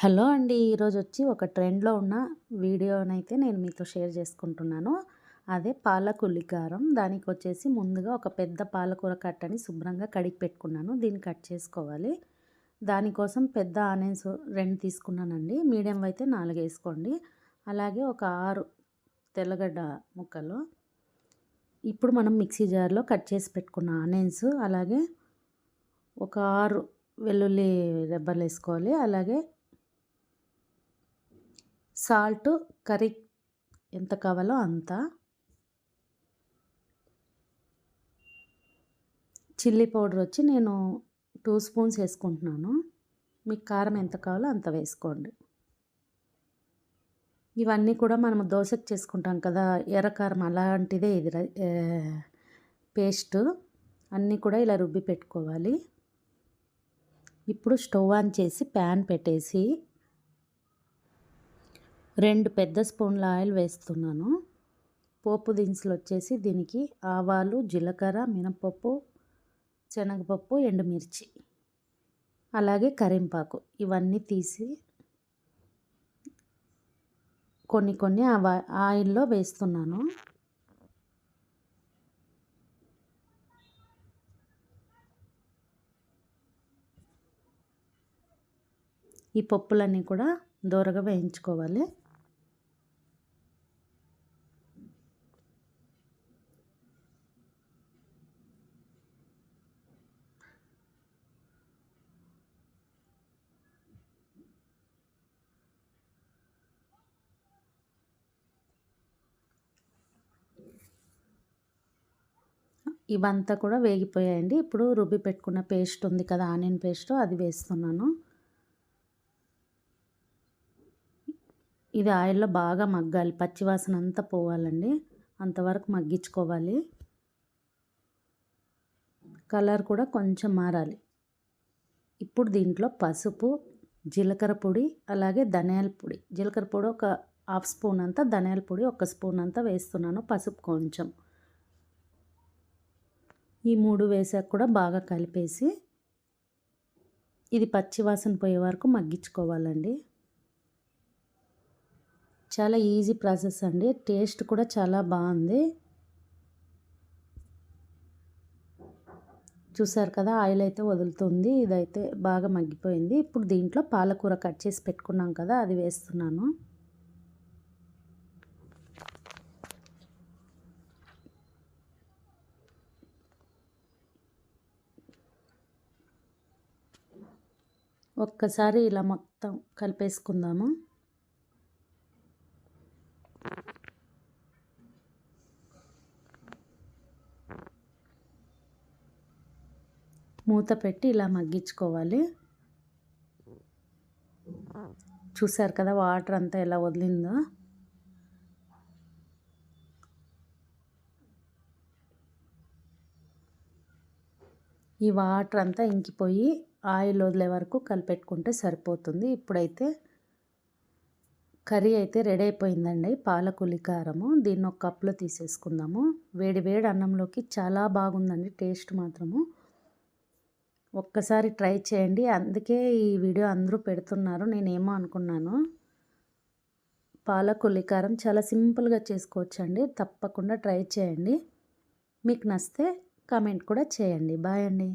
Hello అండి ఈరోజు వచ్చి ఒక ట్రెండ్లో ఉన్న వీడియోనైతే నేను మీతో షేర్ చేసుకుంటున్నాను. అదే పాలకుల్లి కారం దానికి వచ్చేసి ముందుగా ఒక పెద్ద పాలకూర కట్టని శుభ్రంగా కడిగి పెట్టుకున్నాను. దీన్ని కట్ చేసుకోవాలి. దానికోసం పెద్ద ఆనియన్స్ రెండు తీసుకున్నానండి. మీడియం అయితే నాలుగు వేసుకోండి. అలాగే ఒక ఆరు తెల్లగడ్డ ముక్కలు. ఇప్పుడు మనం మిక్సీ జార్లో కట్ చేసి పెట్టుకున్న ఆనియన్స్ అలాగే ఒక ఆరు వెల్లుల్లి రెబ్బలు వేసుకోవాలి. అలాగే సాల్ట్ కర్రీ ఎంత కావాలో అంత. చిల్లీ పౌడర్ వచ్చి నేను టూ స్పూన్స్ వేసుకుంటున్నాను. మీకు కారం ఎంత కావాలో అంత వేసుకోండి. ఇవన్నీ కూడా మనం దోశకు చేసుకుంటాం కదా ఎర్రకారం అలాంటిదే ఇది పేస్ట్. అన్నీ కూడా ఇలా రుబ్బి పెట్టుకోవాలి. ఇప్పుడు స్టవ్ ఆన్ చేసి ప్యాన్ పెట్టేసి రెండు పెద్ద స్పూన్ల ఆయిల్ వేస్తున్నాను. పోపు దినుసులు వచ్చేసి దీనికి ఆవాలు జీలకర్ర మినపప్పు శనగపప్పు ఎండుమిర్చి అలాగే కరింపాకు ఇవన్నీ తీసి కొన్ని కొన్ని ఆయిల్లో వేస్తున్నాను. ఈ పప్పులన్నీ కూడా దూరగా వేయించుకోవాలి. ఇవంతా కూడా వేగిపోయాయండి. ఇప్పుడు రుబ్బి పెట్టుకున్న పేస్ట్ ఉంది కదా ఆనియన్ పేస్ట్ అది వేస్తున్నాను. ఇది ఆయిల్లో బాగా మగ్గాలి. పచ్చివాసన అంతా పోవాలండి. అంతవరకు మగ్గించుకోవాలి. కలర్ కూడా కొంచెం మారాలి. ఇప్పుడు దీంట్లో పసుపు జీలకర్ర పొడి అలాగే ధనియాల పొడి. జీలకర్ర పొడి ఒక హాఫ్ స్పూన్ అంతా ధనియాల పొడి ఒక స్పూన్ అంతా వేస్తున్నాను. పసుపు కొంచెం. ఈ మూడు వేసాక కూడా బాగా కలిపేసి ఇది పచ్చివాసన పోయే వరకు మగ్గించుకోవాలండి. చాలా ఈజీ ప్రాసెస్ అండి. టేస్ట్ కూడా చాలా బాగుంది. చూసారు కదా ఆయిల్ అయితే వదులుతుంది. ఇదైతే బాగా మగ్గిపోయింది. ఇప్పుడు దీంట్లో పాలకూర కట్ చేసి పెట్టుకున్నాం కదా అది వేస్తున్నాను. ఒక్కసారి ఇలా మొత్తం కలిపేసుకుందాము. మూత పెట్టి ఇలా మగ్గించుకోవాలి. చూసారు కదా వాటర్ అంతా ఎలా వదిలిందో. ఈ వాటర్ అంతా ఇంకిపోయి ఆయిల్ వదిలే వరకు కలిపెట్టుకుంటే సరిపోతుంది. ఇప్పుడైతే కర్రీ అయితే రెడీ అయిపోయిందండి పాలకులి కారము. దీన్ని ఒక కప్లో తీసేసుకుందాము. వేడి వేడి అన్నంలోకి చాలా బాగుందండి టేస్ట్ మాత్రము. ఒక్కసారి ట్రై చేయండి. అందుకే ఈ వీడియో అందరూ పెడుతున్నారు. నేనేమో అనుకున్నాను. పాలకుల్లి కారం చాలా సింపుల్గా చేసుకోవచ్చండి. తప్పకుండా ట్రై చేయండి. మీకు నచ్చితే కామెంట్ కూడా చేయండి. బాయ్ అండి.